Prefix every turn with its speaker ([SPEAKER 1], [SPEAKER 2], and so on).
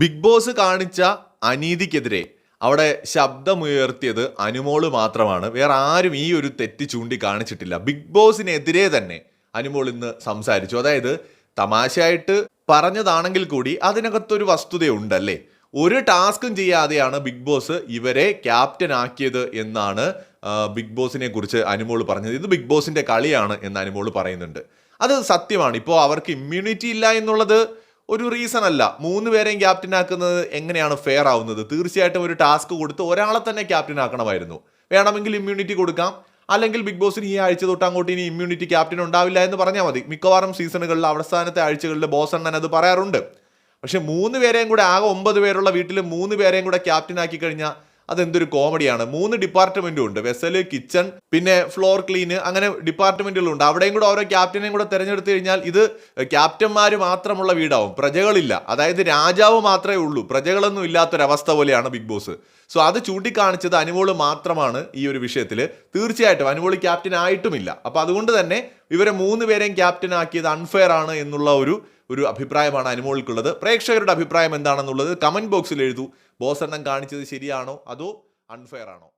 [SPEAKER 1] Big boss കാണിച്ച അനീതിക്കെതിരെ അവിടെ ശബ്ദമുയർത്തിയത് അനുമോൾ മാത്രമാണ്. വേറെ ആരും ഈ ഒരു തെറ്റ് ചൂണ്ടി കാണിച്ചിട്ടില്ല ബിഗ് ബോസിനെതിരെ തന്നെ അനുമോൾ ഇന്ന് സംസാരിച്ചു. അതായത് തമാശയായിട്ട് പറഞ്ഞതാണെങ്കിൽ കൂടി അതിനകത്തൊരു വസ്തുതയുണ്ടല്ലേ? ഒരു ടാസ്കും ചെയ്യാതെയാണ് ബിഗ് ബോസ് ഇവരെ ക്യാപ്റ്റൻ ആക്കിയത് എന്നാണ് ബിഗ് ബോസിനെ കുറിച്ച് അനുമോൾ പറഞ്ഞത്. ഇത് ബിഗ് ബോസിന്റെ കളിയാണ് എന്ന് അനുമോൾ പറയുന്നുണ്ട്. അത് സത്യമാണ്. ഇപ്പോൾ അവർക്ക് ഇമ്മ്യൂണിറ്റി ഇല്ല എന്നുള്ളത് ഒരു റീസൺ അല്ല. മൂന്ന് പേരെയും ക്യാപ്റ്റൻ ആക്കുന്നത് എങ്ങനെയാണ് ഫെയർ ആവുന്നത്? തീർച്ചയായിട്ടും ഒരു ടാസ്ക് കൊടുത്ത് ഒരാളെ തന്നെ ക്യാപ്റ്റൻ ആക്കണമായിരുന്നു. വേണമെങ്കിൽ ഇമ്മ്യൂണിറ്റി കൊടുക്കാം. അല്ലെങ്കിൽ ബിഗ് ബോസിന് ഈ ആഴ്ച തൊട്ട് അങ്ങോട്ട് ഇനി ഇമ്മ്യൂണിറ്റി ക്യാപ്റ്റൻ ഉണ്ടാവില്ല എന്ന് പറഞ്ഞാൽ മതി. മിക്കവാറും സീസണുകളിൽ അവസാനത്തെ ആഴ്ചകളിൽ ബോസ് അണ്ണൻ അത് പറയാറുണ്ട്. പക്ഷേ മൂന്ന് പേരെയും കൂടെ ആകെ ഒമ്പത് പേരുള്ള വീട്ടിൽ മൂന്ന് പേരെയും കൂടെ ക്യാപ്റ്റൻ ആക്കി കഴിഞ്ഞാൽ അതെന്തൊരു കോമഡിയാണ്. മൂന്ന് ഡിപ്പാർട്ട്മെന്റും ഉണ്ട്. വെസൽ കിച്ചൺ പിന്നെ ഫ്ലോർ ക്ലീന് അങ്ങനെ ഡിപ്പാർട്ട്മെന്റുകളുണ്ട് അവിടെയും കൂടെ ഓരോ ക്യാപ്റ്റനെയും കൂടെ തിരഞ്ഞെടുത്തു കഴിഞ്ഞാൽ ഇത് ക്യാപ്റ്റന്മാർ മാത്രമുള്ള വീടാവും. പ്രജകളില്ല. അതായത് രാജാവ് മാത്രമേ ഉള്ളൂ. പ്രജകളൊന്നും ഇല്ലാത്തൊരവസ്ഥ പോലെയാണ് ബിഗ് ബോസ്. സോ അത് ചൂണ്ടിക്കാണിച്ചത് അനുമോൾ മാത്രമാണ് ഈ ഒരു വിഷയത്തിൽ തീർച്ചയായിട്ടും അനുമോൾ ക്യാപ്റ്റൻ ആയിട്ടുമില്ല. അപ്പൊ അതുകൊണ്ട് തന്നെ ഇവരെ മൂന്ന് പേരെയും ക്യാപ്റ്റൻ ആക്കിയത് അൺഫെയർ ആണ് എന്നുള്ള ഒരു ഒരു അഭിപ്രായമാണ് അനുമോൾക്കുള്ളത്. പ്രേക്ഷകരുടെ അഭിപ്രായം എന്താണെന്നുള്ളത് കമന്റ് ബോക്സിൽ എഴുതൂ. ബോസ് എണ്ണം കാണിച്ചത് ശരിയാണോ? അതോ അൺഫെയർ ആണോ?